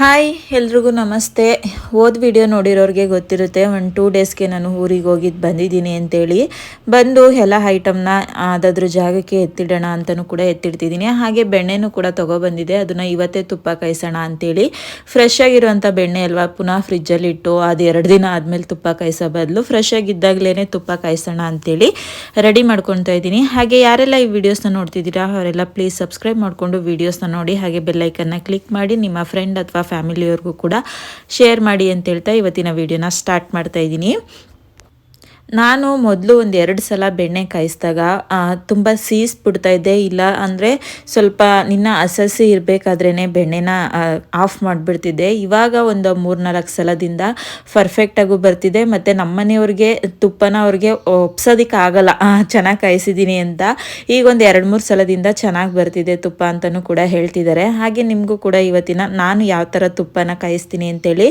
Hi, ಎಲ್ರಿಗೂ ನಮಸ್ತೆ. ಓದ್ ವಿಡಿಯೋ ನೋಡಿರೋರಿಗೆ ಗೊತ್ತಿರುತ್ತೆ, ಒಂದು ಟೂ ಡೇಸ್ಗೆ ನಾನು ಊರಿಗೆ ಹೋಗಿದ್ದು ಬಂದಿದ್ದೀನಿ ಅಂತೇಳಿ. ಬಂದು ಎಲ್ಲ ಐಟಮ್ನ ಅದಾದ್ರ ಜಾಗಕ್ಕೆ ಎತ್ತಿಡೋಣ ಅಂತಲೂ ಕೂಡ ಎತ್ತಿಡ್ತಿದ್ದೀನಿ. ಹಾಗೆ ಬೆಣ್ಣೆನೂ ಕೂಡ ತೊಗೊಬಂದಿದೆ. ಅದನ್ನು ಇವತ್ತೇ ತುಪ್ಪ ಕಾಯಿಸೋಣ ಅಂತೇಳಿ. ಫ್ರೆಶ್ ಆಗಿರುವಂಥ ಬೆಣ್ಣೆ ಅಲ್ವಾ, ಪುನಃ ಫ್ರಿಜ್ಜಲ್ಲಿ ಇಟ್ಟು ಅದು ಎರಡು ದಿನ ಆದಮೇಲೆ ತುಪ್ಪ ಕಾಯಿಸೋ ಬದಲು ಫ್ರೆಶ್ ಆಗಿದ್ದಾಗಲೇ ತುಪ್ಪ ಕಾಯಿಸೋಣ ಅಂತೇಳಿ ರೆಡಿ ಮಾಡ್ಕೊತಾ ಇದ್ದೀನಿ. ಹಾಗೆ ಯಾರೆಲ್ಲ ಈ ವಿಡಿಯೋಸ್ನ ನೋಡ್ತಿದ್ದೀರಾ, ಅವರೆಲ್ಲ ಪ್ಲೀಸ್ ಸಬ್ಸ್ಕ್ರೈಬ್ ಮಾಡಿಕೊಂಡು ವೀಡಿಯೋಸ್ನ ನೋಡಿ, ಹಾಗೆ ಬೆಲ್ಲೈಕನ್ನ ಕ್ಲಿಕ್ ಮಾಡಿ, ನಿಮ್ಮ ಫ್ರೆಂಡ್ ಅಥವಾ ಫ್ಯಾಮಿಲಿಯವ್ರಿಗೂ ಕೂಡ ಶೇರ್ ಮಾಡಿ ಅಂತ ಹೇಳ್ತಾ ಇವತ್ತಿನ ವಿಡಿಯೋನ ಸ್ಟಾರ್ಟ್ ಮಾಡ್ತಾ ಇದ್ದೀನಿ. ನಾನು ಮೊದಲು ಒಂದು ಎರಡು ಸಲ ಬೆಣ್ಣೆ ಕಾಯಿಸಿದಾಗ ತುಂಬ ಸೀಸ್ಬಿಡ್ತಾ ಇದ್ದೆ. ಇಲ್ಲ ಅಂದರೆ ಸ್ವಲ್ಪ ನಿನ್ನ ಅಸಸಿ ಇರಬೇಕಾದ್ರೇ ಬೆಣ್ಣೆನ ಆಫ್ ಮಾಡಿಬಿಡ್ತಿದ್ದೆ. ಇವಾಗ ಒಂದು ಮೂರ್ನಾಲ್ಕು ಸಲದಿಂದ ಪರ್ಫೆಕ್ಟಾಗೂ ಬರ್ತಿದೆ. ಮತ್ತು ನಮ್ಮನೆಯವ್ರಿಗೆ ತುಪ್ಪನ ಅವ್ರಿಗೆ ಒಪ್ಸೋದಕ್ಕೆ ಆಗಲ್ಲ. ಚೆನ್ನಾಗಿ ಕಾಯಿಸಿದ್ದೀನಿ ಅಂತ. ಈಗ ಒಂದು ಎರಡು ಮೂರು ಸಲದಿಂದ ಚೆನ್ನಾಗಿ ಬರ್ತಿದೆ ತುಪ್ಪ ಅಂತಲೂ ಕೂಡ ಹೇಳ್ತಿದ್ದಾರೆ ಹಾಗೆ ನಿಮಗೂ ಕೂಡ ಇವತ್ತಿನ ನಾನು ಯಾವ ಥರ ತುಪ್ಪನ ಕಾಯಿಸ್ತೀನಿ ಅಂತೇಳಿ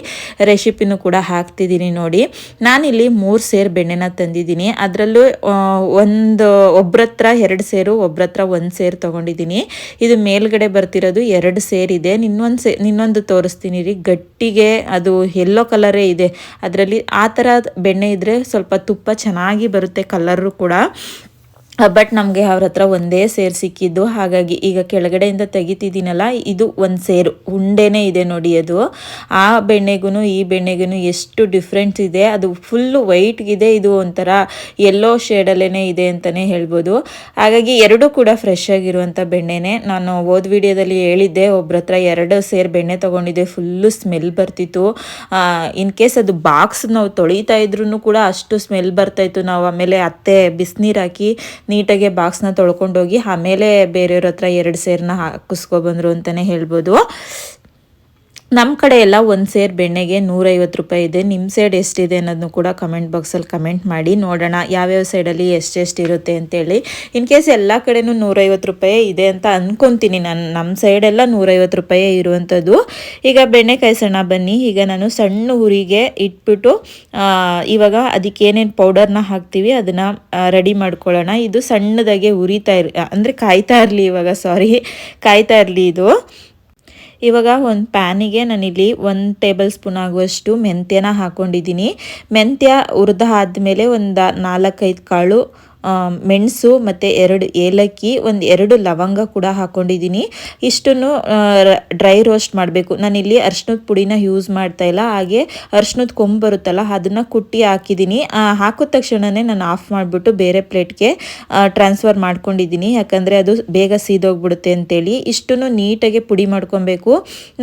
ರೆಸಿಪಿನೂ ಕೂಡ ಹಾಕ್ತಿದ್ದೀನಿ ನೋಡಿ. ನಾನಿಲ್ಲಿ ಮೂರು ಸೇರು ಬೆಣ್ಣೆನ ತಂದಿದ್ದೀನಿ. ಅದರಲ್ಲೂ ಒಂದು ಒಬ್ಬರತ್ರ ಎರಡು ಸೇರು ಒಬ್ರ ಹತ್ರ ಒಂದು ಸೇರು ತೊಗೊಂಡಿದ್ದೀನಿ. ಇದು ಮೇಲ್ಗಡೆ ಬರ್ತಿರೋದು ಎರಡು ಸೇರಿದೆ ನಿನ್ನೊಂದು ಸೇ, ನಿನ್ನೊಂದು ತೋರಿಸ್ತೀನಿ ರೀ. ಗಟ್ಟಿಗೆ ಅದು ಎಲ್ಲೋ ಕಲರೇ ಇದೆ. ಅದರಲ್ಲಿ ಆ ಥರ ಬೆಣ್ಣೆ ಇದ್ದರೆ ಸ್ವಲ್ಪ ತುಪ್ಪ ಚೆನ್ನಾಗಿ ಬರುತ್ತೆ ಕಲರು ಕೂಡ. ಬಟ್ ನಮಗೆ ಅವ್ರ ಹತ್ರ ಒಂದೇ ಸೇರು ಸಿಕ್ಕಿದ್ದು. ಹಾಗಾಗಿ ಈಗ ಕೆಳಗಡೆಯಿಂದ ತೆಗಿತಿದ್ದೀನಲ್ಲ, ಇದು ಒಂದು ಸೇರು. ಉಂಡೆನೇ ಇದೆ ನೋಡಿ ಅದು. ಆ ಬೆಣ್ಣೆಗೂ ಈ ಬೆಣ್ಣೆಗೂ ಎಷ್ಟು ಡಿಫ್ರೆನ್ಸ್ ಇದೆ. ಅದು ಫುಲ್ಲು ವೈಟ್ಗಿದೆ ಇದು ಒಂಥರ ಎಲ್ಲೋ ಶೇಡಲ್ಲೇ ಇದೆ ಅಂತಲೇ ಹೇಳ್ಬೋದು. ಹಾಗಾಗಿ ಎರಡೂ ಕೂಡ ಫ್ರೆಶ್ ಆಗಿರುವಂಥ ಬೆಣ್ಣೆನೇ. ನಾನು ಓದ್ ವಿಡಿಯೋದಲ್ಲಿ ಹೇಳಿದ್ದೆ, ಒಬ್ರ ಹತ್ರ ಎರಡು ಸೇರು ಬೆಣ್ಣೆ ತೊಗೊಂಡಿದ್ದೆ. ಫುಲ್ಲು ಸ್ಮೆಲ್ ಬರ್ತಿತ್ತು. ಇನ್ ಕೇಸ್ ಅದು ಬಾಕ್ಸ್ ನಾವು ತೊಳಿತಾ ಇದ್ರೂ ಕೂಡ ಅಷ್ಟು ಸ್ಮೆಲ್ ಬರ್ತಾಯಿತ್ತು ನಾವು ಆಮೇಲೆ ಅತ್ತೆ ಬಿಸಿನೀರು ಹಾಕಿ ನೀಟಾಗಿ ಬಾಕ್ಸ್ನ ತೊಳ್ಕೊಂಡೋಗಿ ಆಮೇಲೆ ಬೇರೆಯವ್ರ ಹತ್ರ ಎರಡು ಸೇರನ್ನ ಹಾಕಿಸ್ಕೊಬಂದರು ಅಂತಲೇ ಹೇಳ್ಬೋದು. ನಮ್ಮ ಕಡೆ ಎಲ್ಲ ಒಂದು ಸೇರ್ ಬೆಣ್ಣೆಗೆ ನೂರೈವತ್ತು ರೂಪಾಯಿ ಇದೆ. ನಿಮ್ಮ ಸೈಡ್ ಎಷ್ಟಿದೆ ಅನ್ನೋದನ್ನು ಕೂಡ ಕಮೆಂಟ್ ಬಾಕ್ಸಲ್ಲಿ ಕಮೆಂಟ್ ಮಾಡಿ ನೋಡೋಣ. ಯಾವ್ಯಾವ ಸೈಡಲ್ಲಿ ಎಷ್ಟೆಷ್ಟು ಇರುತ್ತೆ ಅಂತೇಳಿ. ಇನ್ ಕೇಸ್ ಎಲ್ಲ ಕಡೆನೂ ನೂರೈವತ್ತು ರೂಪಾಯಿ ಇದೆ ಅಂತ ಅಂದ್ಕೊತೀನಿ ನಾನು ನಮ್ಮ ಸೈಡೆಲ್ಲ ನೂರೈವತ್ತು ರೂಪಾಯಿ ಇರುವಂಥದ್ದು ಈಗ ಬೆಣ್ಣೆ ಕಾಯಿಸೋಣ ಬನ್ನಿ. ಈಗ ನಾನು ಸಣ್ಣ ಹುರಿಗೆ ಇಟ್ಬಿಟ್ಟು ಇವಾಗ ಅದಕ್ಕೆ ಏನೇನು ಪೌಡರ್ನ ಹಾಕ್ತೀವಿ ಅದನ್ನು ರೆಡಿ ಮಾಡ್ಕೊಳ್ಳೋಣ. ಇದು ಸಣ್ಣದಾಗೆ ಉರಿತಾ ಇರ್, ಅಂದರೆ ಕಾಯ್ತಾ ಇರಲಿ ಇವಾಗ ಸಾರಿ ಕಾಯ್ತಾ ಇರಲಿ ಇದು. ಇವಾಗ ಒಂದು ಪ್ಯಾನಿಗೆ ನಾನಿಲ್ಲಿ ಒಂದು ಟೇಬಲ್ ಸ್ಪೂನ್ ಆಗುವಷ್ಟು ಮೆಂತ್ಯನ ಹಾಕ್ಕೊಂಡಿದ್ದೀನಿ ಮೆಂತ್ಯ ಹುರಿದ ಒಂದು ನಾಲ್ಕೈದು ಕಾಳು ಮೆಣಸು ಮತ್ತು ಎರಡು ಏಲಕ್ಕಿ, ಒಂದು ಎರಡು ಲವಂಗ ಕೂಡ ಹಾಕ್ಕೊಂಡಿದ್ದೀನಿ ಇಷ್ಟನ್ನು ಡ್ರೈ ರೋಸ್ಟ್ ಮಾಡಬೇಕು. ನಾನಿಲ್ಲಿ ಅರ್ಶಿನದ ಪುಡಿನ ಯೂಸ್ ಮಾಡ್ತಾ ಇಲ್ಲ. ಹಾಗೆ ಅರ್ಶಿನದ ಕೊಂಬು ಬರುತ್ತಲ್ಲ, ಅದನ್ನು ಕುಟ್ಟಿ ಹಾಕಿದ್ದೀನಿ. ಹಾಕಿದ ತಕ್ಷಣವೇ ನಾನು ಆಫ್ ಮಾಡಿಬಿಟ್ಟು ಬೇರೆ ಪ್ಲೇಟ್ಗೆ ಟ್ರಾನ್ಸ್ಫರ್ ಮಾಡ್ಕೊಂಡಿದ್ದೀನಿ. ಯಾಕಂದರೆ ಅದು ಬೇಗ ಸೀದೋಗ್ಬಿಡುತ್ತೆ ಅಂತೇಳಿ. ಇಷ್ಟನ್ನು ನೀಟಾಗಿ ಪುಡಿ ಮಾಡ್ಕೊಬೇಕು.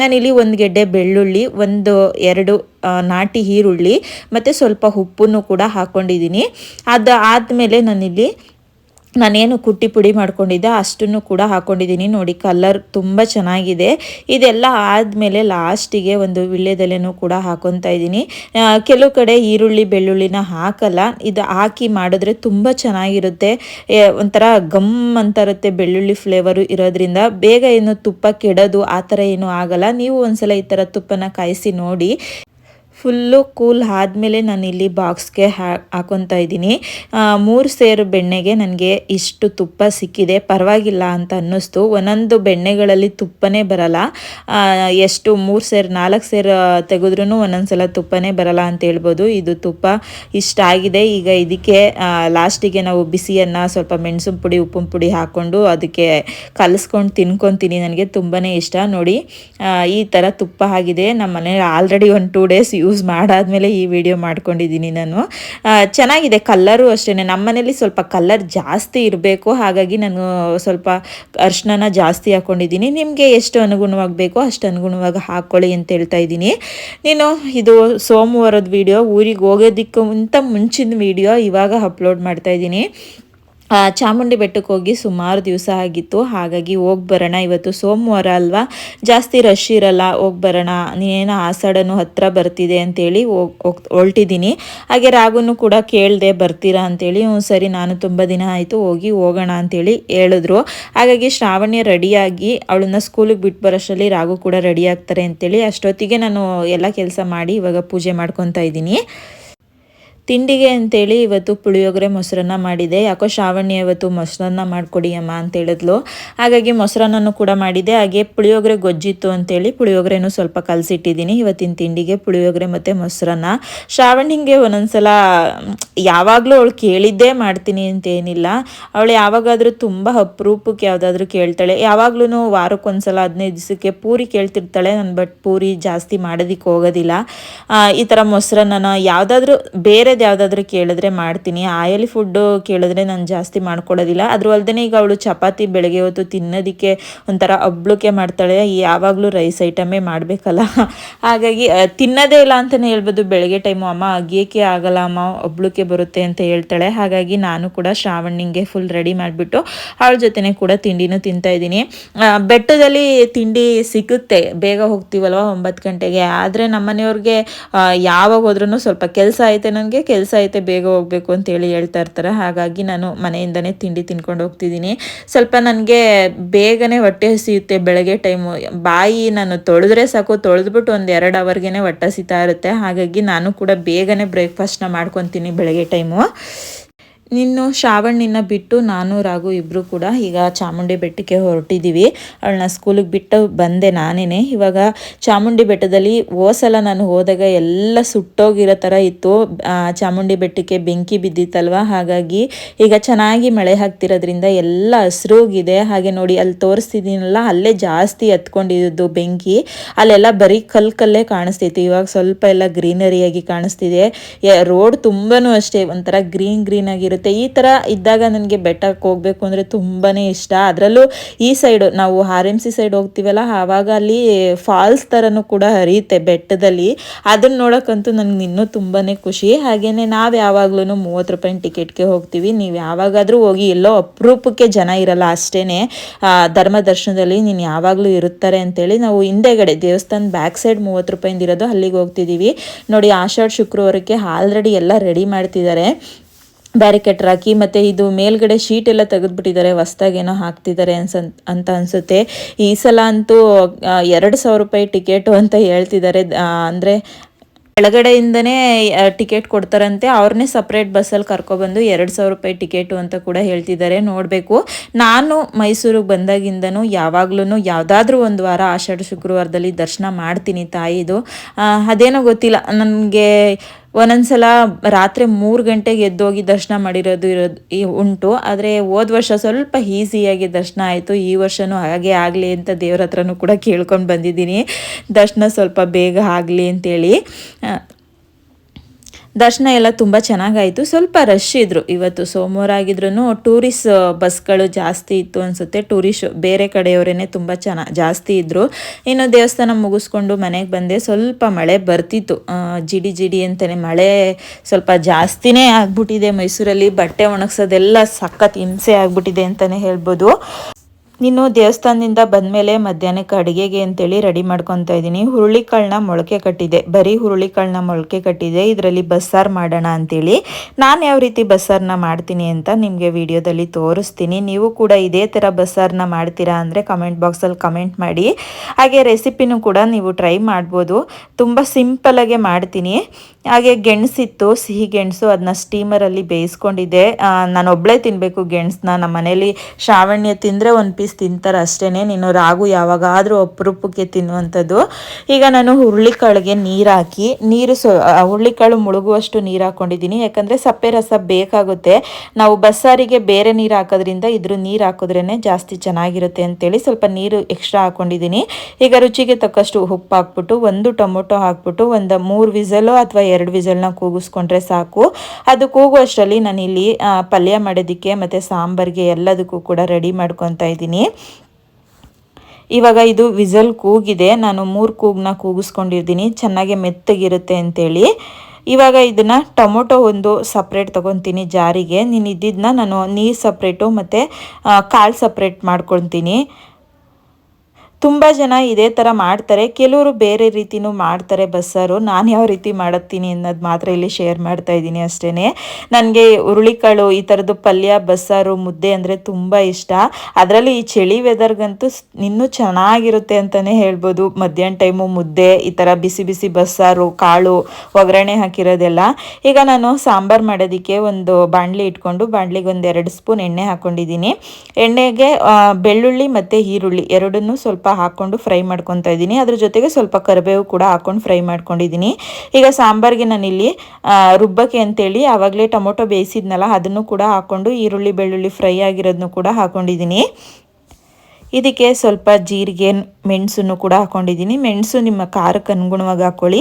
ನಾನಿಲ್ಲಿ ಒಂದು ಗೆಡ್ಡೆ ಬೆಳ್ಳುಳ್ಳಿ, ಒಂದು, ಎರಡು ನಾಟಿ ಈರುಳ್ಳಿ, ಮತ್ತು ಸ್ವಲ್ಪ ಉಪ್ಪನ್ನು ಕೂಡ ಹಾಕ್ಕೊಂಡಿದ್ದೀನಿ ಅದು ಆದಮೇಲೆ ನಾನಿಲ್ಲಿ ನಾನೇನು ಕುಟ್ಟಿ ಪುಡಿ ಮಾಡ್ಕೊಂಡಿದ್ದೆ, ಅಷ್ಟನ್ನು ಕೂಡ ಹಾಕ್ಕೊಂಡಿದ್ದೀನಿ ನೋಡಿ, ಕಲರ್ ತುಂಬ ಚೆನ್ನಾಗಿದೆ. ಇದೆಲ್ಲ ಆದಮೇಲೆ ಲಾಸ್ಟಿಗೆ ಒಂದು ವಿಳ್ಯದೆಲೆನೂ ಕೂಡ ಹಾಕೊತಾ ಇದ್ದೀನಿ. ಕೆಲವು ಕಡೆ ಈರುಳ್ಳಿ, ಬೆಳ್ಳುಳ್ಳಿನ ಹಾಕಲ್ಲ. ಇದು ಹಾಕಿ ಮಾಡಿದ್ರೆ ತುಂಬ ಚೆನ್ನಾಗಿರುತ್ತೆ. ಒಂಥರ ಗಮ್ ಅಂತ ಇರುತ್ತೆ ಬೆಳ್ಳುಳ್ಳಿ ಫ್ಲೇವರು ಇರೋದ್ರಿಂದ. ಬೇಗ ಏನು ತುಪ್ಪ ಕೆಡೋದು ಆ ಥರ ಏನೂ ಆಗಲ್ಲ. ನೀವು ಒಂದ್ಸಲ ಈ ಥರ ತುಪ್ಪನ ಕಾಯಿಸಿ ನೋಡಿ. ಫುಲ್ಲು ಕೂಲ್ ಆದಮೇಲೆ ನಾನು ಇಲ್ಲಿ ಬಾಕ್ಸ್ಗೆ ಹಾಕೊತಾ ಇದ್ದೀನಿ. ಮೂರು ಸೇರು ಬೆಣ್ಣೆಗೆ ನನಗೆ ಇಷ್ಟು ತುಪ್ಪ ಸಿಕ್ಕಿದೆ. ಪರವಾಗಿಲ್ಲ ಅಂತ ಅನ್ನಿಸ್ತು. ಒಂದೊಂದು ಬೆಣ್ಣೆಗಳಲ್ಲಿ ತುಪ್ಪನೇ ಬರಲ್ಲ. ಎಷ್ಟು ಮೂರು ಸೇರು, ನಾಲ್ಕು ಸೇರು ತೆಗೆದ್ರೂ ಒಂದೊಂದು ಸಲ ತುಪ್ಪನೇ ಬರಲ್ಲ ಅಂತ ಹೇಳ್ಬೋದು. ಇದು ತುಪ್ಪ ಇಷ್ಟ ಆಗಿದೆ. ಈಗ ಇದಕ್ಕೆ ಲಾಸ್ಟಿಗೆ ನಾವು ಬಿಸಿಯನ್ನು, ಸ್ವಲ್ಪ ಮೆಣಸಿನ ಪುಡಿ, ಉಪ್ಪಿನ ಪುಡಿ ಹಾಕ್ಕೊಂಡು ಅದಕ್ಕೆ ಕಲಿಸ್ಕೊಂಡು ತಿನ್ಕೊತೀನಿ. ನನಗೆ ತುಂಬಾ ಇಷ್ಟ. ನೋಡಿ ಈ ಥರ ತುಪ್ಪ ಆಗಿದೆ. ನಮ್ಮ ಮನೇಲಿ ಆಲ್ರೆಡಿ ಒಂದು ಟೂ ಡೇಸ್ ಯೂಸ್ ಮಾಡಾದ್ಮೇಲೆ ಈ ವಿಡಿಯೋ ಮಾಡ್ಕೊಂಡಿದ್ದೀನಿ ನಾನು. ಚೆನ್ನಾಗಿದೆ ಕಲ್ಲರು ಅಷ್ಟೇ ನಮ್ಮ ಮನೇಲಿ ಸ್ವಲ್ಪ ಕಲ್ಲರ್ ಜಾಸ್ತಿ ಇರಬೇಕು. ಹಾಗಾಗಿ ನಾನು ಸ್ವಲ್ಪ ಅರ್ಶಿನ ಜಾಸ್ತಿ ಹಾಕ್ಕೊಂಡಿದ್ದೀನಿ ನಿಮಗೆ ಎಷ್ಟು ಅನುಗುಣವಾಗಿ ಬೇಕೋ ಅಷ್ಟು ಅನುಗುಣವಾಗಿ ಹಾಕ್ಕೊಳ್ಳಿ ಅಂತ ಹೇಳ್ತಾ ಇದ್ದೀನಿ. ನೀನು ಇದು ಸೋಮವಾರದ ವಿಡಿಯೋ ಊರಿಗೆ ಹೋಗೋದಕ್ಕಿಂತ ಮುಂಚಿನ ವಿಡಿಯೋ ಇವಾಗ ಅಪ್ಲೋಡ್ ಮಾಡ್ತಾ ಇದ್ದೀನಿ. ಚಾಮುಂಡಿ ಬೆಟ್ಟಕ್ಕೆ ಹೋಗಿ ಸುಮಾರು ದಿವಸ ಆಗಿತ್ತು. ಹಾಗಾಗಿ ಹೋಗಿ ಬರೋಣ, ಇವತ್ತು ಸೋಮವಾರ ಅಲ್ವಾ? ಜಾಸ್ತಿ ರಶ್ ಇರಲ್ಲ, ಹೋಗಿ ಬರೋಣ. ನೀನೇನು ಆಷಾಢನು ಹತ್ತಿರ ಬರ್ತಿದೆ ಅಂತೇಳಿ ಹೋಗ್ ಹೋಗ್ ಹೊಲ್ಟಿದ್ದೀನಿ ಹಾಗೆ ರಾಗುನು ಕೂಡ ಕೇಳಿದೆ ಬರ್ತೀರಾ ಅಂತೇಳಿ, ಹ್ಞೂ ಸರಿ, ನಾನು ತುಂಬ ದಿನ ಆಯಿತು, ಹೋಗಿ ಹೋಗೋಣ ಅಂತೇಳಿ ಹೇಳಿದ್ರು. ಹಾಗಾಗಿ ಶ್ರಾವಣ್ಯ ರೆಡಿಯಾಗಿ, ಅವಳನ್ನ ಸ್ಕೂಲಿಗೆ ಬಿಟ್ಟು ಬರೋಷ್ಟರಲ್ಲಿ ರಾಗು ಕೂಡ ರೆಡಿ ಆಗ್ತಾರೆ ಅಂತೇಳಿ, ಅಷ್ಟೊತ್ತಿಗೆ ನಾನು ಎಲ್ಲ ಕೆಲಸ ಮಾಡಿ ಇವಾಗ ಪೂಜೆ ಮಾಡ್ಕೊತಾ ಇದ್ದೀನಿ. ತಿಂಡಿಗೆ ಅಂತೇಳಿ ಇವತ್ತು ಪುಳಿಯೋಗರೆ ಮೊಸರನ್ನ ಮಾಡಿದೆ. ಯಾಕೋ ಶ್ರಾವಣಿ ಇವತ್ತು ಮೊಸರನ್ನ ಮಾಡಿಕೊಡಿ ಅಮ್ಮ ಅಂತ ಹೇಳಿದ್ಲು ಹಾಗಾಗಿ ಮೊಸರನ್ನೂ ಕೂಡ ಮಾಡಿದೆ. ಹಾಗೆ ಪುಳಿಯೋಗರೆ ಗೊಜ್ಜಿತ್ತು ಅಂತೇಳಿ ಪುಳಿಯೋಗರೆನೂ ಸ್ವಲ್ಪ ಕಲಸಿಟ್ಟಿದ್ದೀನಿ. ಇವತ್ತಿನ ತಿಂಡಿಗೆ ಪುಳಿಯೋಗರೆ ಮತ್ತು ಮೊಸರನ್ನ. ಶ್ರಾವಣಿಗೆ ಒಂದೊಂದ್ಸಲ, ಯಾವಾಗಲೂ ಅವಳು ಕೇಳಿದ್ದೇ ಮಾಡ್ತೀನಿ ಅಂತೇನಿಲ್ಲ ಅವಳು ಯಾವಾಗಾದರೂ ತುಂಬ ಅಪರೂಪಕ್ಕೆ ಯಾವುದಾದ್ರೂ ಕೇಳ್ತಾಳೆ. ಯಾವಾಗ್ಲೂ ವಾರಕ್ಕೊಂದ್ಸಲ ಹದಿನೈದು ದಿವಸಕ್ಕೆ ಪೂರಿ ಕೇಳ್ತಿರ್ತಾಳೆ. ನಾನು ಬಟ್ ಪೂರಿ ಜಾಸ್ತಿ ಮಾಡೋದಕ್ಕೆ ಹೋಗೋದಿಲ್ಲ. ಈ ಥರ ಮೊಸರನ್ನ ಯಾವುದಾದ್ರೂ ಬೇರೆದು ಯಾವುದಾದ್ರೂ ಕೇಳಿದ್ರೆ ಮಾಡ್ತೀನಿ. ಆಯಲಿ ಫುಡ್ಡು ಕೇಳಿದ್ರೆ ನಾನು ಜಾಸ್ತಿ ಮಾಡ್ಕೊಳ್ಳೋದಿಲ್ಲ. ಅದ್ರ ಅಲ್ಲದೆ ಈಗ ಅವಳು ಚಪಾತಿ ಬೆಳಗ್ಗೆ ಹೊತ್ತು ತಿನ್ನೋದಕ್ಕೆ ಒಂಥರ ಹಬ್ಳಕ್ಕೆ ಮಾಡ್ತಾಳೆ. ಯಾವಾಗಲೂ ರೈಸ್ ಐಟಮೇ ಮಾಡಬೇಕಲ್ಲ. ಹಾಗಾಗಿ ತಿನ್ನೋದೇ ಇಲ್ಲ ಅಂತಲೇ ಹೇಳ್ಬೋದು. ಬೆಳಗ್ಗೆ ಟೈಮು ಅಮ್ಮ ಅಗಿಯೋಕ್ಕೆ ಆಗಲ್ಲ ಅಮ್ಮ ಹಬ್ಳಕ್ಕೆ ಬರುತ್ತೆ ಅಂತ ಹೇಳ್ತಾಳೆ. ಹಾಗಾಗಿ ನಾನು ಕೂಡ ಶ್ರಾವಣಿಗೆ ಫುಲ್ ರೆಡಿ ಮಾಡಿಬಿಟ್ಟು ಅವಳ ಜೊತೆನೇ ಕೂಡ ತಿಂಡಿನೂ ತಿಂತಾ ಇದ್ದೀನಿ. ಬೆಟ್ಟದಲ್ಲಿ ತಿಂಡಿ ಸಿಗುತ್ತೆ. ಬೇಗ ಹೋಗ್ತೀವಲ್ವ ಒಂಬತ್ತು ಗಂಟೆಗೆ. ಆದರೆ ನಮ್ಮನೆಯವ್ರಿಗೆ ಯಾವಾಗ ಹೋದ್ರೂ ಸ್ವಲ್ಪ ಕೆಲಸ ಐತೆ ನನಗೆ ಕೆಲಸ ಐತೆ, ಬೇಗ ಹೋಗಬೇಕು ಅಂತೇಳಿ ಹೇಳ್ತಾ ಇರ್ತಾರೆ. ಹಾಗಾಗಿ ನಾನು ಮನೆಯಿಂದನೇ ತಿಂಡಿ ತಿನ್ಕೊಂಡು ಹೋಗ್ತಿದ್ದೀನಿ. ಸ್ವಲ್ಪ ನನಗೆ ಬೇಗನೆ ಹೊಟ್ಟೆ ಹಸಿಯುತ್ತೆ ಬೆಳಗ್ಗೆ ಟೈಮು ಬಾಯಿ ನಾನು ತೊಳೆದ್ರೆ ಸಾಕು, ತೊಳೆದ್ಬಿಟ್ಟು ಒಂದು ಎರಡು ಅವರ್ಗೆ ಹೊಟ್ಟೆ ಹಸಿತಾ ಇರುತ್ತೆ. ಹಾಗಾಗಿ ನಾನು ಕೂಡ ಬೇಗನೆ ಬ್ರೇಕ್ಫಾಸ್ಟ್ನ ಮಾಡ್ಕೊತೀನಿ ಬೆಳಗ್ಗೆ ಟೈಮು ಇನ್ನು ಶ್ರಾವಣ್ಣಿನ ಬಿಟ್ಟು ನಾನು, ರಾಘು ಇಬ್ಬರು ಕೂಡ ಈಗ ಚಾಮುಂಡಿ ಬೆಟ್ಟಕ್ಕೆ ಹೊರಟಿದ್ದೀವಿ ಅವಳನ್ನ ಸ್ಕೂಲಿಗೆ ಬಿಟ್ಟು ಬಂದೆ ನಾನೇ ಇವಾಗ ಚಾಮುಂಡಿ ಬೆಟ್ಟದಲ್ಲಿ ಓಸಲ ನಾನು ಹೋದಾಗ ಎಲ್ಲ ಸುಟ್ಟೋಗಿರೋ ಥರ ಇತ್ತು. ಚಾಮುಂಡಿ ಬೆಟ್ಟಕ್ಕೆ ಬೆಂಕಿ ಬಿದ್ದಿತ್ತಲ್ವ? ಹಾಗಾಗಿ ಈಗ ಚೆನ್ನಾಗಿ ಮಳೆ ಹಾಕ್ತಿರೋದ್ರಿಂದ ಎಲ್ಲ ಹಸಿರೋಗಿದೆ. ಹಾಗೆ ನೋಡಿ ಅಲ್ಲಿ ತೋರಿಸ್ತಿದ್ದೀನಲ್ಲ ಅಲ್ಲೇ ಜಾಸ್ತಿ ಹತ್ಕೊಂಡಿದ್ದು ಬೆಂಕಿ. ಅಲ್ಲೆಲ್ಲ ಬರೀ ಕಲ್ ಕಲ್ಲೇ ಕಾಣಿಸ್ತಿತ್ತು. ಇವಾಗ ಸ್ವಲ್ಪ ಎಲ್ಲ ಗ್ರೀನರಿಯಾಗಿ ಕಾಣಿಸ್ತಿದೆ. ರೋಡ್ ತುಂಬಾ ಅಷ್ಟೇ ಒಂಥರ ಗ್ರೀನ್ ಗ್ರೀನ್ ಆಗಿರುತ್ತೆ ಇರುತ್ತೆ ಈ ಥರ ಇದ್ದಾಗ ನನಗೆ ಬೆಟ್ಟಕ್ಕೆ ಹೋಗಬೇಕು ಅಂದರೆ ತುಂಬಾ ಇಷ್ಟ. ಅದರಲ್ಲೂ ಈ ಸೈಡು ನಾವು ಆರ್ ಎಂ ಸಿ ಸೈಡ್ ಹೋಗ್ತೀವಲ್ಲ, ಆವಾಗ ಅಲ್ಲಿ ಫಾಲ್ಸ್ ಥರನೂ ಕೂಡ ಹರಿಯುತ್ತೆ ಬೆಟ್ಟದಲ್ಲಿ. ಅದನ್ನು ನೋಡೋಕ್ಕಂತೂ ನನಗೆ ಇನ್ನೂ ತುಂಬಾ ಖುಷಿ. ಹಾಗೆಯೇ ನಾವು ಯಾವಾಗಲೂ ಮೂವತ್ತು ರೂಪಾಯಿ ಟಿಕೆಟ್ಗೆ ಹೋಗ್ತೀವಿ. ನೀವು ಯಾವಾಗಾದರೂ ಹೋಗಿ ಎಲ್ಲೋ ಅಪರೂಪಕ್ಕೆ ಜನ ಇರಲ್ಲ ಅಷ್ಟೇ ಧರ್ಮ ದರ್ಶನದಲ್ಲಿ ನೀನು ಯಾವಾಗಲೂ ಇರುತ್ತಾರೆ ಅಂತೇಳಿ ನಾವು ಹಿಂದೆಗಡೆ ದೇವಸ್ಥಾನ ಬ್ಯಾಕ್ ಸೈಡ್ ಮೂವತ್ತು ರೂಪಾಯಿಂದ ಇರೋದು ಅಲ್ಲಿಗೆ ಹೋಗ್ತಿದ್ದೀವಿ ನೋಡಿ, ಆಷಾಢ ಶುಕ್ರವಾರಕ್ಕೆ ಆಲ್ರೆಡಿ ಎಲ್ಲ ರೆಡಿ ಮಾಡ್ತಿದ್ದಾರೆ. ಬ್ಯಾರಿಕೇಟರ್ ಹಾಕಿ ಮತ್ತು ಇದು ಮೇಲ್ಗಡೆ ಶೀಟ್ ಎಲ್ಲ ತೆಗೆದುಬಿಟ್ಟಿದ್ದಾರೆ ಹೊಸ್ದಾಗೇನೋ ಹಾಕ್ತಿದ್ದಾರೆ ಅನ್ಸನ್ ಅಂತ ಅನಿಸುತ್ತೆ. ಈ ಸಲ ಅಂತೂ ಎರಡು ಸಾವಿರ ರೂಪಾಯಿ ಟಿಕೆಟು ಅಂತ ಹೇಳ್ತಿದ್ದಾರೆ. ಅಂದರೆ ಕೆಳಗಡೆಯಿಂದನೇ ಟಿಕೆಟ್ ಕೊಡ್ತಾರಂತೆ. ಅವ್ರನ್ನೇ ಸಪ್ರೇಟ್ ಬಸ್ಸಲ್ಲಿ ಕರ್ಕೊಬಂದು ಎರಡು ಸಾವಿರ ರೂಪಾಯಿ ಟಿಕೆಟು ಅಂತ ಕೂಡ ಹೇಳ್ತಿದ್ದಾರೆ. ನೋಡಬೇಕು. ನಾನು ಮೈಸೂರಿಗೆ ಬಂದಾಗಿಂದನೂ ಯಾವಾಗ್ಲೂ ಯಾವುದಾದ್ರೂ ಒಂದು ವಾರ ಆಷಾಢ ಶುಕ್ರವಾರದಲ್ಲಿ ದರ್ಶನ ಮಾಡ್ತೀನಿ ತಾಯಿದು ಅದೇನೋ ಗೊತ್ತಿಲ್ಲ. ನನಗೆ ಒಂದೊಂದ್ಸಲ ರಾತ್ರಿ ಮೂರು ಗಂಟೆಗೆ ಎದ್ದೋಗಿ ದರ್ಶನ ಮಾಡಿರೋದು ಇರೋದು ಉಂಟು. ಆದರೆ ಹೋದ ವರ್ಷ ಸ್ವಲ್ಪ ಈಸಿಯಾಗಿ ದರ್ಶನ ಆಯಿತು. ಈ ವರ್ಷವೂ ಹಾಗೆ ಆಗಲಿ ಅಂತ ದೇವ್ರ ಹತ್ರನೂ ಕೂಡ ಕೇಳ್ಕೊಂಡು ಬಂದಿದ್ದೀನಿ. ದರ್ಶನ ಸ್ವಲ್ಪ ಬೇಗ ಆಗಲಿ ಅಂತೇಳಿ. ದರ್ಶನ ಎಲ್ಲ ತುಂಬ ಚೆನ್ನಾಗಾಯಿತು. ಸ್ವಲ್ಪ ರಶ್ ಇದ್ದರು ಇವತ್ತು. ಸೋಮವಾರ ಆಗಿದ್ರು ಟೂರಿಸ್ಟ್ ಬಸ್ಗಳು ಜಾಸ್ತಿ ಇತ್ತು ಅನಿಸುತ್ತೆ. ಟೂರಿಸ್ಟ್ ಬೇರೆ ಕಡೆಯವರೇ ತುಂಬ ಚೆನ್ನಾಗಿ ಜಾಸ್ತಿ ಇದ್ದರು ಇನ್ನು ದೇವಸ್ಥಾನ ಮುಗಿಸ್ಕೊಂಡು ಮನೆಗೆ ಬಂದೆ. ಸ್ವಲ್ಪ ಮಳೆ ಬರ್ತಿತ್ತು. ಜಿಡಿ ಜಿಡಿ ಅಂತಲೇ ಮಳೆ ಸ್ವಲ್ಪ ಜಾಸ್ತಿನೇ ಆಗ್ಬಿಟ್ಟಿದೆ ಮೈಸೂರಲ್ಲಿ. ಬಟ್ಟೆ ಒಣಗ್ಸೋದೆಲ್ಲ ಸಖತ್ ಹಿಂಸೆ ಆಗ್ಬಿಟ್ಟಿದೆ ಅಂತಲೇ ಹೇಳ್ಬೋದು. ನೀನು ದೇವಸ್ಥಾನದಿಂದ ಬಂದಮೇಲೆ ಮಧ್ಯಾಹ್ನಕ್ಕೆ ಅಡುಗೆಗೆ ಅಂತೇಳಿ ರೆಡಿ ಮಾಡ್ಕೊತಾ ಇದ್ದೀನಿ. ಹುರುಳಿಕಾಳನ್ನ ಮೊಳಕೆ ಕಟ್ಟಿದೆ. ಬರೀ ಹುರುಳಿಕಾಳನ್ನ ಮೊಳಕೆ ಕಟ್ಟಿದೆ. ಇದರಲ್ಲಿ ಬಸ್ಸಾರು ಮಾಡೋಣ ಅಂತೇಳಿ. ನಾನು ಯಾವ ರೀತಿ ಬಸ್ಸಾರನ್ನ ಮಾಡ್ತೀನಿ ಅಂತ ನಿಮಗೆ ವಿಡಿಯೋದಲ್ಲಿ ತೋರಿಸ್ತೀನಿ. ನೀವು ಕೂಡ ಇದೇ ಥರ ಬಸ್ಸಾರನ್ನ ಮಾಡ್ತೀರಾ ಅಂದರೆ ಕಮೆಂಟ್ ಬಾಕ್ಸಲ್ಲಿ ಕಮೆಂಟ್ ಮಾಡಿ. ಹಾಗೆ ರೆಸಿಪಿನೂ ಕೂಡ ನೀವು ಟ್ರೈ ಮಾಡ್ಬೋದು. ತುಂಬ ಸಿಂಪಲಾಗೆ ಮಾಡ್ತೀನಿ. ಹಾಗೆ ಗೆಣಸಿತ್ತು, ಸಿಹಿ ಗೆಣಸು ಅದನ್ನ ಸ್ಟೀಮರಲ್ಲಿ ಬೇಯಿಸ್ಕೊಂಡಿದ್ದೆ. ನಾನು ಒಬ್ಬಳೇ ತಿನ್ನಬೇಕು ಗೆಣಸನ್ನ. ನಮ್ಮ ಮನೇಲಿ ಶ್ರಾವಣ್ಯ ತಿಂದರೆ ಒಂದು ತಿಂತಾರೆ ಅಷ್ಟೇ ನೀನು ರಾಗು ಯಾವಾಗಾದರೂ ಅಪರೂಪಕ್ಕೆ ತಿನ್ನುವಂಥದ್ದು. ಈಗ ನಾನು ಹುರುಳಿಕಾಳಿಗೆ ನೀರು ಹಾಕಿ, ನೀರು ಸೊ ಹುರುಳಿಕಾಳು ಮುಳುಗುವಷ್ಟು ನೀರು ಹಾಕ್ಕೊಂಡಿದ್ದೀನಿ ಯಾಕಂದರೆ ಸಪ್ಪೆ ರಸ ಬೇಕಾಗುತ್ತೆ. ನಾವು ಬಸ್ಸಾರಿಗೆ ಬೇರೆ ನೀರು ಹಾಕೋದ್ರಿಂದ ಇದ್ರ ನೀರು ಹಾಕಿದ್ರೇ ಜಾಸ್ತಿ ಚೆನ್ನಾಗಿರುತ್ತೆ ಅಂತೇಳಿ ಸ್ವಲ್ಪ ನೀರು ಎಕ್ಸ್ಟ್ರಾ ಹಾಕ್ಕೊಂಡಿದ್ದೀನಿ ಈಗ ರುಚಿಗೆ ತಕ್ಕಷ್ಟು ಉಪ್ಪು ಹಾಕ್ಬಿಟ್ಟು, ಒಂದು ಟೊಮೊಟೊ ಹಾಕ್ಬಿಟ್ಟು, ಒಂದು ಮೂರು ವಿಸಲು ಅಥವಾ ಎರಡು ವಿಸಲ್ನ ಕೂಗಿಸ್ಕೊಂಡ್ರೆ ಸಾಕು. ಅದು ಕೂಗುವಷ್ಟರಲ್ಲಿ ನಾನಿಲ್ಲಿ ಪಲ್ಯ ಮಾಡೋದಕ್ಕೆ ಮತ್ತು ಸಾಂಬಾರಿಗೆ ಎಲ್ಲದಕ್ಕೂ ಕೂಡ ರೆಡಿ ಮಾಡ್ಕೊತಾ ಇದ್ದೀನಿ. ಇವಾಗ ಇದು ವಿಸಲ್ ಕೂಗಿದೆ. ನಾನು ಮೂರು ಕೂಗ್ನ ಕೂಗಿಸ್ಕೊಂಡಿರ್ತೀನಿ. ಚೆನ್ನಾಗಿ ಮೆತ್ತಗಿರುತ್ತೆ ಅಂತೇಳಿ. ಇವಾಗ ಇದನ್ನು ಟೊಮೊಟೊ ಒಂದು ಸಪ್ರೇಟ್ ತೊಗೊತೀನಿ ಜಾರಿಗೆ. ನೀನು ಇದ್ದಿದ್ದನ್ನ ನಾನು ನೀರು ಸಪ್ರೇಟು ಮತ್ತು ಕಾಳು ಸಪ್ರೇಟ್ ಮಾಡ್ಕೊತೀನಿ ತುಂಬ ಜನ ಇದೇ ಥರ ಮಾಡ್ತಾರೆ. ಕೆಲವರು ಬೇರೆ ರೀತಿನೂ ಮಾಡ್ತಾರೆ ಬಸ್ಸಾರು. ನಾನು ಯಾವ ರೀತಿ ಮಾಡುತ್ತೀನಿ ಅನ್ನೋದು ಮಾತ್ರ ಇಲ್ಲಿ ಶೇರ್ ಮಾಡ್ತಾ ಇದ್ದೀನಿ ಅಷ್ಟೇ ನನಗೆ ಹುರುಳಿಕಾಳು ಈ ಥರದ್ದು ಪಲ್ಯ, ಬಸ್ಸಾರು, ಮುದ್ದೆ ಅಂದರೆ ತುಂಬ ಇಷ್ಟ. ಅದರಲ್ಲಿ ಈ ಚಳಿ ವೆದರ್ಗಂತೂ ಇನ್ನೂ ಚೆನ್ನಾಗಿರುತ್ತೆ ಅಂತಲೇ ಹೇಳ್ಬೋದು. ಮಧ್ಯಾಹ್ನ ಟೈಮು ಮುದ್ದೆ, ಈ ಥರ ಬಿಸಿ ಬಿಸಿ ಬಸ್ಸಾರು, ಕಾಳು, ಒಗ್ಗರಣೆ ಹಾಕಿರೋದೆಲ್ಲ. ಈಗ ನಾನು ಸಾಂಬಾರು ಮಾಡೋದಕ್ಕೆ ಒಂದು ಬಾಣಲಿ ಇಟ್ಕೊಂಡು ಬಾಣಲಿಗೆ ಒಂದು ಎರಡು ಸ್ಪೂನ್ ಎಣ್ಣೆ ಹಾಕ್ಕೊಂಡಿದ್ದೀನಿ ಎಣ್ಣೆಗೆ ಬೆಳ್ಳುಳ್ಳಿ ಮತ್ತು ಈರುಳ್ಳಿ ಎರಡನ್ನೂ ಸ್ವಲ್ಪ ಹಾಕ್ಕೊಂಡು ಫ್ರೈ ಮಾಡ್ಕೊತಾ ಇದ್ದೀನಿ. ಅದ್ರ ಜೊತೆಗೆ ಸ್ವಲ್ಪ ಕರಿಬೇವು ಕೂಡ ಹಾಕ್ಕೊಂಡು ಫ್ರೈ ಮಾಡ್ಕೊಂಡಿದ್ದೀನಿ. ಈಗ ಸಾಂಬಾರಿಗೆ ನಾನಿಲ್ಲಿ ರುಬ್ಬಕ್ಕೆ ಅಂತೇಳಿ ಆವಾಗಲೇ ಟೊಮೊಟೊ ಬೇಯಿಸಿದ್ನಲ್ಲ, ಅದನ್ನು ಕೂಡ ಹಾಕ್ಕೊಂಡು ಈರುಳ್ಳಿ ಬೆಳ್ಳುಳ್ಳಿ ಫ್ರೈ ಆಗಿರೋದನ್ನು ಕೂಡ ಹಾಕ್ಕೊಂಡಿದ್ದೀನಿ ಇದಕ್ಕೆ ಸ್ವಲ್ಪ ಜೀರಿಗೆ ಮೆಣಸನ್ನು ಕೂಡ ಹಾಕೊಂಡಿದ್ದೀನಿ. ಮೆಣಸು ನಿಮ್ಮ ಖಾರಕ್ಕೆ ಅನುಗುಣವಾಗಿ ಹಾಕ್ಕೊಳ್ಳಿ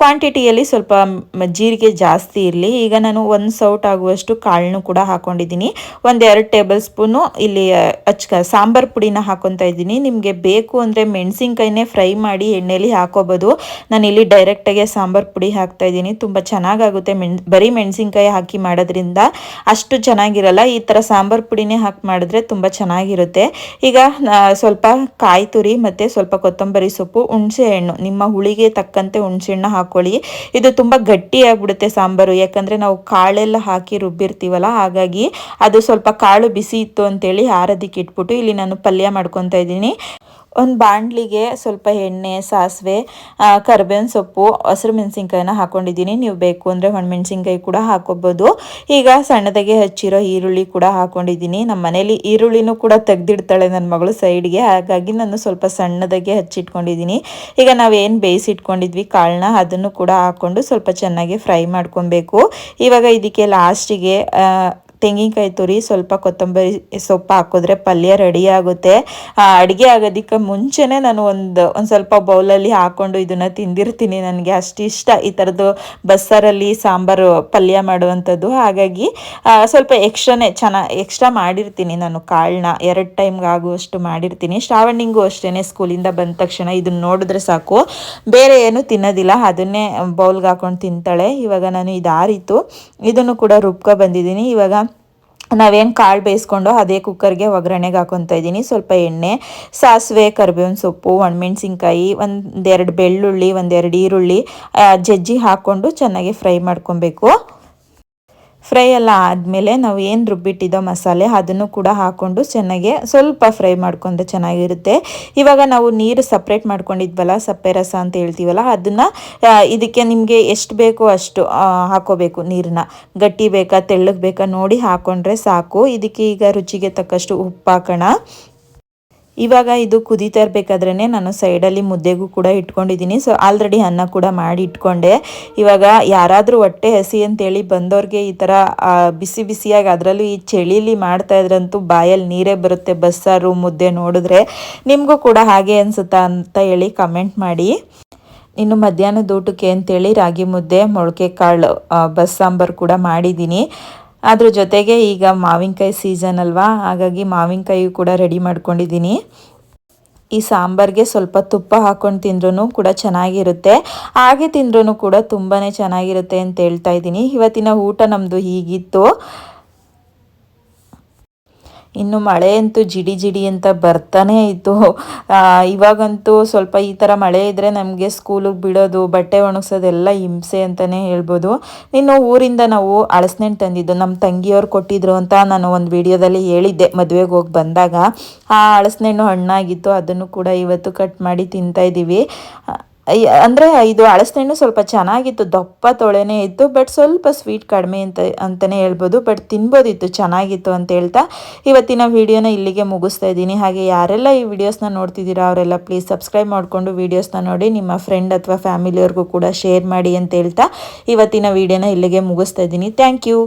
ಕ್ವಾಂಟಿಟಿಯಲ್ಲಿ ಸ್ವಲ್ಪ ಜೀರಿಗೆ ಜಾಸ್ತಿ ಇರಲಿ. ಈಗ ನಾನು ಒಂದು ಸೌಟ್ ಆಗುವಷ್ಟು ಕಾಳನ್ನು ಕೂಡ ಹಾಕ್ಕೊಂಡಿದ್ದೀನಿ ಒಂದು ಎರಡು ಟೇಬಲ್ ಸ್ಪೂನು ಇಲ್ಲಿ ಅಚ್ಕ, ಸಾಂಬಾರು ಪುಡಿನ ಹಾಕೊತಾ ಇದ್ದೀನಿ. ನಿಮಗೆ ಬೇಕು ಅಂದರೆ ಮೆಣಸಿನ್ಕಾಯಿನೇ ಫ್ರೈ ಮಾಡಿ ಎಣ್ಣೆಲಿ ಹಾಕೋಬೋದು. ನಾನು ಇಲ್ಲಿ ಡೈರೆಕ್ಟಾಗೆ ಸಾಂಬಾರು ಪುಡಿ ಹಾಕ್ತಾ ಇದ್ದೀನಿ. ತುಂಬ ಚೆನ್ನಾಗಾಗುತ್ತೆ. ಮೆಣ್, ಬರೀ ಮೆಣಸಿನ್ಕಾಯಿ ಹಾಕಿ ಮಾಡೋದ್ರಿಂದ ಅಷ್ಟು ಚೆನ್ನಾಗಿರಲ್ಲ. ಈ ಥರ ಸಾಂಬಾರು ಪುಡಿನೇ ಹಾಕಿ ಮಾಡಿದ್ರೆ ತುಂಬ ಚೆನ್ನಾಗಿರುತ್ತೆ. ಈಗ ಸ್ವಲ್ಪ ಕಾಯಿ ತುರಿ ಮತ್ತು ಸ್ವಲ್ಪ ಕೊತ್ತಂಬರಿ ಸೊಪ್ಪು ಹುಣಸೆಹಣ್ಣು ನಿಮ್ಮ ಹುಳಿಗೆ ತಕ್ಕಂತೆ ಹುಣ್ಸೆ ಹಣ್ಣು ಹಾಕ್ಕೊಳ್ಳಿ ಇದು ತುಂಬ ಗಟ್ಟಿಯಾಗ್ಬಿಡುತ್ತೆ ಸಾಂಬಾರು. ಯಾಕಂದರೆ ನಾವು ಕಾಳೆಲ್ಲ ಹಾಕಿ ರುಬ್ಬಿರ್ತೀವಲ್ಲ, ಹಾಗಾಗಿ ಅದು ಸ್ವಲ್ಪ ಕಾಳು ಬಿಸಿ ಇತ್ತು ಅಂತೇಳಿ ಆರದಿಕ್ಕೆ ಇಟ್ಬಿಟ್ಟು ಇಲ್ಲಿ ನಾನು ಪಲ್ಯ ಮಾಡ್ಕೊತಾ ಇದ್ದೀನಿ. ಒಂದು ಬಾಣಲಿಗೆ ಸ್ವಲ್ಪ ಎಣ್ಣೆ, ಸಾಸಿವೆ ಕರ್ಬೇವಿನ ಸೊಪ್ಪು, ಹಸಿರು ಮೆಣಸಿನ್ಕಾಯಿನ ಹಾಕೊಂಡಿದ್ದೀನಿ. ನೀವು ಬೇಕು ಅಂದರೆ ಮೆಣಸಿನ್ಕಾಯಿ ಕೂಡ ಹಾಕೋಬೋದು. ಈಗ ಸಣ್ಣದಾಗೆ ಹಚ್ಚಿರೋ ಈರುಳ್ಳಿ ಕೂಡ ಹಾಕೊಂಡಿದ್ದೀನಿ. ನಮ್ಮ ಮನೇಲಿ ಈರುಳ್ಳಿನೂ ಕೂಡ ತೆಗೆದಿಡ್ತಾಳೆ ನನ್ನ ಮಗಳು ಸೈಡ್ಗೆ. ಹಾಗಾಗಿ ನಾನು ಸ್ವಲ್ಪ ಸಣ್ಣದಾಗೆ ಹಚ್ಚಿಟ್ಕೊಂಡಿದ್ದೀನಿ. ಈಗ ನಾವೇನು ಬೇಯಿಸಿಟ್ಕೊಂಡಿದ್ವಿ ಕಾಳನ್ನ ಅದನ್ನು ಕೂಡ ಹಾಕ್ಕೊಂಡು ಸ್ವಲ್ಪ ಚೆನ್ನಾಗಿ ಫ್ರೈ ಮಾಡ್ಕೊಬೇಕು. ಇವಾಗ ಇದಕ್ಕೆ ಲಾಸ್ಟಿಗೆ ತೆಂಗಿನಕಾಯಿ ತುರಿ, ಸ್ವಲ್ಪ ಕೊತ್ತಂಬರಿ ಸೊಪ್ಪು ಹಾಕಿದ್ರೆ ಪಲ್ಯ ರೆಡಿ ಆಗುತ್ತೆ. ಅಡುಗೆ ಆಗೋದಕ್ಕೆ ಮುಂಚೆನೇ ನಾನು ಒಂದು ಒಂದು ಸ್ವಲ್ಪ ಬೌಲಲ್ಲಿ ಹಾಕ್ಕೊಂಡು ಇದನ್ನು ತಿಂದಿರ್ತೀನಿ ನನಗೆ. ಅಷ್ಟು ಇಷ್ಟ ಈ ಥರದ್ದು ಬಸ್ಸಾರಲ್ಲಿ ಸಾಂಬಾರು ಪಲ್ಯ ಮಾಡುವಂಥದ್ದು. ಹಾಗಾಗಿ ಸ್ವಲ್ಪ ಎಕ್ಸ್ಟ್ರಾನೇ ಚೆನ್ನಾಗಿ ಎಕ್ಸ್ಟ್ರಾ ಮಾಡಿರ್ತೀನಿ ನಾನು ಕಾಳನ್ನ. ಎರಡು ಟೈಮ್ಗೆ ಆಗುವಷ್ಟು ಮಾಡಿರ್ತೀನಿ. ಶ್ರಾವಣಿಂಗು ಅಷ್ಟೇ ಸ್ಕೂಲಿಂದ ಬಂದ ತಕ್ಷಣ ಇದನ್ನ ನೋಡಿದ್ರೆ ಸಾಕು. ಬೇರೆ ಏನು ತಿನ್ನೋದಿಲ್ಲ. ಅದನ್ನೇ ಬೌಲ್ಗೆ ಹಾಕೊಂಡು ತಿಂತಾಳೆ. ಇವಾಗ ನಾನು ಇದಾರಿತು. ಇದನ್ನು ಕೂಡ ರುಬ್ಕೊ ಬಂದಿದ್ದೀನಿ. ಇವಾಗ ನಾವೇನು ಕಾಳು ಬೇಯಿಸ್ಕೊಂಡು ಅದೇ ಕುಕ್ಕರ್ಗೆ ಒಗ್ಗರಣೆಗೆ ಹಾಕೊತಾ ಇದ್ದೀನಿ. ಸ್ವಲ್ಪ ಎಣ್ಣೆ, ಸಾಸಿವೆ, ಕರಿಬೇವಿನ ಸೊಪ್ಪು ಒಣಮೆಣ್ಸಿನ್ಕಾಯಿ ಒಂದೆರಡು ಬೆಳ್ಳುಳ್ಳಿ ಒಂದೆರಡು ಈರುಳ್ಳಿ ಜಜ್ಜಿ ಹಾಕ್ಕೊಂಡು ಚೆನ್ನಾಗಿ ಫ್ರೈ ಮಾಡ್ಕೊಬೇಕು. ಫ್ರೈ ಎಲ್ಲ ಆದಮೇಲೆ ನಾವು ಏನು ರುಬ್ಬಿಟ್ಟಿದ್ದೋ ಮಸಾಲೆ ಅದನ್ನು ಕೂಡ ಹಾಕ್ಕೊಂಡು ಚೆನ್ನಾಗಿ ಸ್ವಲ್ಪ ಫ್ರೈ ಮಾಡ್ಕೊಂಡ್ರೆ ಚೆನ್ನಾಗಿರುತ್ತೆ. ಇವಾಗ ನಾವು ನೀರು ಸಪ್ರೇಟ್ ಮಾಡ್ಕೊಂಡಿದ್ವಲ್ಲ, ಸಪ್ಪೆ ರಸ ಅಂತ ಹೇಳ್ತೀವಲ್ಲ, ಅದನ್ನು ಇದಕ್ಕೆ ನಿಮಗೆ ಎಷ್ಟು ಬೇಕೋ ಅಷ್ಟು ಹಾಕೋಬೇಕು ನೀರನ್ನ ಗಟ್ಟಿ ಬೇಕಾ, ತೆಳ್ಳಗೆ ಬೇಕಾ ನೋಡಿ ಹಾಕ್ಕೊಂಡ್ರೆ ಸಾಕು. ಇದಕ್ಕೆ ಈಗ ರುಚಿಗೆ ತಕ್ಕಷ್ಟು ಉಪ್ಪು ಹಾಕೋಣ. ಇವಾಗ ಇದು ಕುದೀತಾ ಇರಬೇಕಾದ್ರೇ ನಾನು ಸೈಡಲ್ಲಿ ಮುದ್ದೆಗೂ ಕೂಡ ಇಟ್ಕೊಂಡಿದ್ದೀನಿ. ಸೊ ಆಲ್ರೆಡಿ ಅನ್ನ ಕೂಡ ಮಾಡಿ ಇಟ್ಕೊಂಡೆ. ಇವಾಗ ಯಾರಾದರೂ ಹೊಟ್ಟೆ ಹಸಿ ಅಂತೇಳಿ ಬಂದವ್ರಿಗೆ ಈ ಥರ ಬಿಸಿ ಬಿಸಿಯಾಗಿ ಅದರಲ್ಲೂ ಈ ಚಳಿಲಿ ಮಾಡ್ತಾ ಇದ್ರಂತೂ ಬಾಯಲ್ಲಿ ನೀರೇ ಬರುತ್ತೆ. ಬಸ್ಸಾರು, ಮುದ್ದೆ ನೋಡಿದ್ರೆ ನಿಮಗೂ ಕೂಡ ಹಾಗೆ ಅನಿಸುತ್ತಾ ಅಂತ ಹೇಳಿ ಕಮೆಂಟ್ ಮಾಡಿ. ಇನ್ನು ಮಧ್ಯಾಹ್ನದ ಊಟಕ್ಕೆ ಅಂತೇಳಿ ರಾಗಿ ಮುದ್ದೆ ಮೊಳಕೆ ಕಾಳು ಬಸ್ಸಾಂಬಾರು ಕೂಡ ಮಾಡಿದ್ದೀನಿ. ಅದ್ರ ಜೊತೆಗೆ ಈಗ ಮಾವಿನಕಾಯಿ ಸೀಸನ್ ಅಲ್ವಾ? ಹಾಗಾಗಿ ಮಾವಿನಕಾಯಿ ಕೂಡ ರೆಡಿ ಮಾಡ್ಕೊಂಡಿದ್ದೀನಿ. ಈ ಸಾಂಬಾರ್ಗೆ ಸ್ವಲ್ಪ ತುಪ್ಪ ಹಾಕೊಂಡು ತಿಂದ್ರೂ ಕೂಡ ಚೆನ್ನಾಗಿರುತ್ತೆ. ಹಾಗೆ ತಿಂದ್ರೂ ಕೂಡ ತುಂಬಾ ಚೆನ್ನಾಗಿರುತ್ತೆ ಅಂತ ಹೇಳ್ತಾ ಇದ್ದೀನಿ. ಇವತ್ತಿನ ಊಟ ನಮ್ಮದು ಹೀಗಿತ್ತು. ಇನ್ನು ಮಳೆ ಅಂತೂ ಜಿಡಿ ಜಿಡಿ ಅಂತ ಬರ್ತಾನೆ ಇತ್ತು. ಇವಾಗಂತೂ ಸ್ವಲ್ಪ ಈ ಥರ ಮಳೆ ಇದ್ದರೆ ನಮಗೆ ಸ್ಕೂಲಿಗೆ ಬಿಡೋದು, ಬಟ್ಟೆ ಒಣಗಿಸೋದೆಲ್ಲ ಹಿಂಸೆ ಅಂತಲೇ ಹೇಳ್ಬೋದು. ಇನ್ನು ಊರಿಂದ ನಾವು ಅಳಸ್ನೆಣ್ಣು ತಂದಿದ್ದು ನಮ್ಮ ತಂಗಿಯವ್ರು ಕೊಟ್ಟಿದ್ರು ಅಂತ ನಾನು ಒಂದು ವಿಡಿಯೋದಲ್ಲಿ ಹೇಳಿದ್ದೆ ಮದುವೆಗೆ ಹೋಗಿ ಬಂದಾಗ. ಆ ಅಳಸ್ನೆಣ್ಣು ಹಣ್ಣಾಗಿತ್ತು, ಅದನ್ನು ಕೂಡ ಇವತ್ತು ಕಟ್ ಮಾಡಿ ತಿಂತಾ ಇದ್ದೀವಿ ಅಂದರೆ ಇದು ಅಳಸೆಹಣ್ಣು ಸ್ವಲ್ಪ ಚೆನ್ನಾಗಿತ್ತು, ದಪ್ಪ ತೊಳೆನೇ ಇತ್ತು ಬಟ್ ಸ್ವಲ್ಪ ಸ್ವೀಟ್ ಕಡಿಮೆ ಅಂತ ಅಂತಲೇ ಹೇಳ್ಬೋದು ಬಟ್ ತಿನ್ಬೋದಿತ್ತು, ಚೆನ್ನಾಗಿತ್ತು ಅಂತ ಹೇಳ್ತಾ ಇವತ್ತಿನ ವಿಡಿಯೋನ ಇಲ್ಲಿಗೆ ಮುಗಿಸ್ತಾ ಇದ್ದೀನಿ. ಹಾಗೆ ಯಾರೆಲ್ಲ ಈ ವಿಡಿಯೋಸ್ನ ನೋಡ್ತಿದ್ದೀರಾ, ಅವರೆಲ್ಲ ಪ್ಲೀಸ್ ಸಬ್ಸ್ಕ್ರೈಬ್ ಮಾಡಿಕೊಂಡು ವೀಡಿಯೋಸ್ನ ನೋಡಿ, ನಿಮ್ಮ ಫ್ರೆಂಡ್ ಅಥವಾ ಫ್ಯಾಮಿಲಿಯವ್ರಿಗೂ ಕೂಡ ಶೇರ್ ಮಾಡಿ ಅಂತ ಹೇಳ್ತಾ ಇವತ್ತಿನ ವಿಡಿಯೋನ ಇಲ್ಲಿಗೆ ಮುಗಿಸ್ತಾ ಇದ್ದೀನಿ. Thank you